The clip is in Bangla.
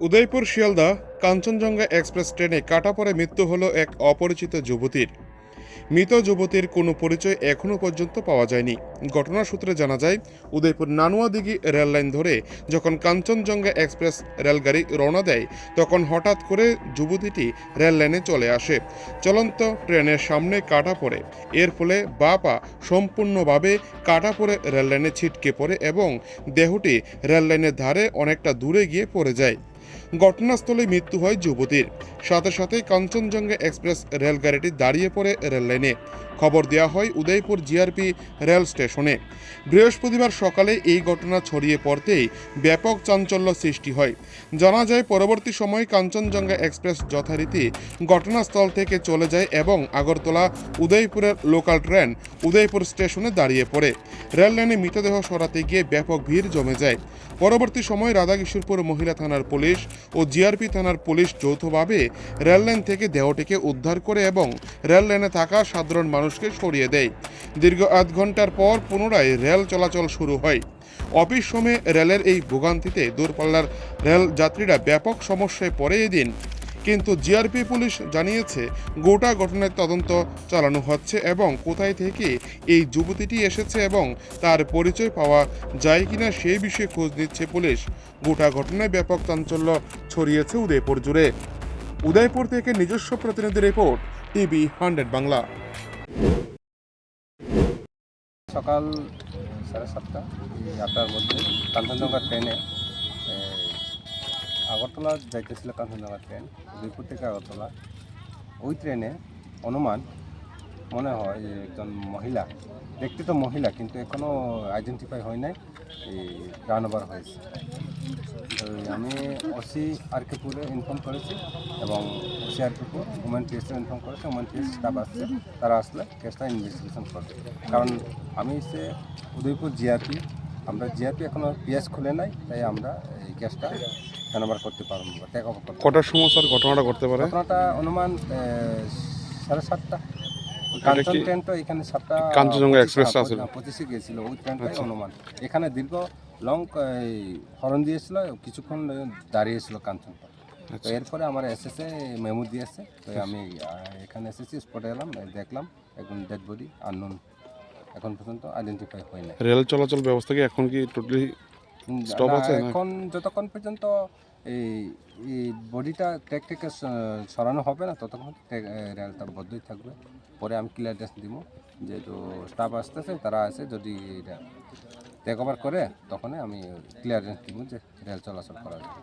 উদয়পুর শিয়ালদা কাঞ্চনজঙ্ঘা এক্সপ্রেস ট্রেনে কাটা পরে মৃত্যু হল এক অপরিচিত যুবতীর। মৃত যুবতীর কোনো পরিচয় এখনও পর্যন্ত পাওয়া যায়নি। ঘটনার সূত্রে জানা যায়, উদয়পুর নানুয়াদিঘি রেল লাইন ধরে যখন কাঞ্চনজঙ্ঘা এক্সপ্রেস রেলগাড়ি রওনা দেয়, তখন হঠাৎ করে যুবতীটি রেললাইনে চলে আসে। চলন্ত ট্রেনের সামনে কাটা পড়ে। এর ফলে বা পা সম্পূর্ণভাবে কাটা পড়ে রেললাইনে ছিটকে পড়ে এবং দেহটি রেললাইনের ধারে অনেকটা দূরে গিয়ে পড়ে যায়। ঘটনাস্থলে মৃত্যু হয় যুবতীর। সাথে সাথে কাঞ্চনজঙ্ঘা এক্সপ্রেস রেলগাড়িটি দাঁড়িয়ে পড়ে রেল লাইনে খবর দেওয়া হয় উদয়পুর জিআরপি রেল স্টেশনে। বৃহস্পতিবার সকালে এই ঘটনা ছড়িয়ে পড়তেই ব্যাপক চাঞ্চল্য সৃষ্টি হয়। জানা যায়, পরবর্তী সময়ে কাঞ্চনজঙ্ঘা এক্সপ্রেস যথারীতি ঘটনাস্থল থেকে চলে যায় এবং আগরতলা উদয়পুরের লোকাল ট্রেন উদয়পুর স্টেশনে দাঁড়িয়ে পড়ে। রেল লাইনে মৃতদেহ সরাতে গিয়ে ব্যাপক ভিড় জমে যায়। পরবর্তী সময় রাধাকিশোরপুর মহিলা থানার পুলিশ ও জিআরপি থানার পুলিশ যৌথভাবে রেললাইন থেকে দেহটিকে উদ্ধার করে এবং রেললাইনে থাকা সাধারণ মানুষকে সরিয়ে দেয়। দীর্ঘ আধ ঘণ্টার পর পুনরায় রেল চলাচল শুরু হয়। অফিস সময়ে রেলের এই ভোগান্তিতে দূরপাল্লার রেল যাত্রীরা ব্যাপক সমস্যায় পড়ে এদিন। কিন্তু জিআরপি পুলিশ জানিয়েছে, গোটা ঘটনার তদন্ত চালানো হচ্ছে এবং কোথায় থেকে এই যুবতীটি এসেছে এবং তার পরিচয় পাওয়া যায় কিনা সেই বিষয়ে খোঁজ নিচ্ছে পুলিশ। গোটা ঘটনায় ব্যাপক চাঞ্চল্য ছড়িয়েছে উদয়পুর জুড়ে। উদয়পুর থেকে নিজস্ব প্রতিনিধি রিপোর্ট, টিভি হান্ড্রেড বাংলা। সকাল সাড়ে সাতটা আটটার মধ্যে কাঞ্চনজঙ্ঘা ট্রেনে আগরতলা যাইতেছিল কাঞ্চনজঙ্ঘা ট্রেন উদয়পুর থেকে আগরতলা। ওই ট্রেনে অনুমান মনে হয় যে একজন মহিলা দেখতে তো মহিলা কিন্তু এখনও আইডেন্টিফাই হয় নাই এই রান ওভার হয়েছে। আমি ওসি আর কেপুরে ইনফর্ম করেছি এবং ওসি আর কেপুর উমেন টিএসে ইনফর্ম করেছে উমেন টিএস স্টাফ আসছে তারা আসলে কেসটা ইনভেস্টিগেশন করবে। কারণ আমি সে উদয়পুর জিআরপি আমরা জিআরপি এখনও পিএস খুলে নাই তাই আমরা এই কেসটা হ্যান্ডওভার করতে পারব টেক করতে কটার সময় স্যার ঘটনাটা ঘটতে পারে? ঘটনাটা অনুমান সাড়ে সাতটা। কাঞ্চন ট্রেন তো এখানে সাতটা কাঞ্চনজঙ্ঘা পঁচিশে গিয়েছিল ওই ট্রেনটাই আচ্ছা। অনুমান। এখানে দীর্ঘ লং হরন দিয়েছিল কিছুক্ষণ দাঁড়িয়েছিল কাঞ্চনটা। তো আচ্ছা। এরপরে আমার এসেসে মেমো দিয়েছে তো আমি এখানে এসেছি স্পটে এলাম দেখলাম একদম ডেড বডি আননোন এখন পর্যন্ত আইডেন্টিফাই হয় না রেল চলাচল ব্যবস্থা কি এখন কি টোটালি আছে এখন যতক্ষণ পর্যন্ত এই এই বডিটা ট্র্যাক থেকে সরানো হবে না ততক্ষণ রেলটা বদ্ধই থাকবে। পরে আমি ক্লিয়ারেন্স দিব। যেহেতু স্টাফ আসতেছে তারা আসে যদি এটা টেক ওভার করে তখনই আমি ক্লিয়ারেন্স দিব যে রেল চলাচল করা যাবে।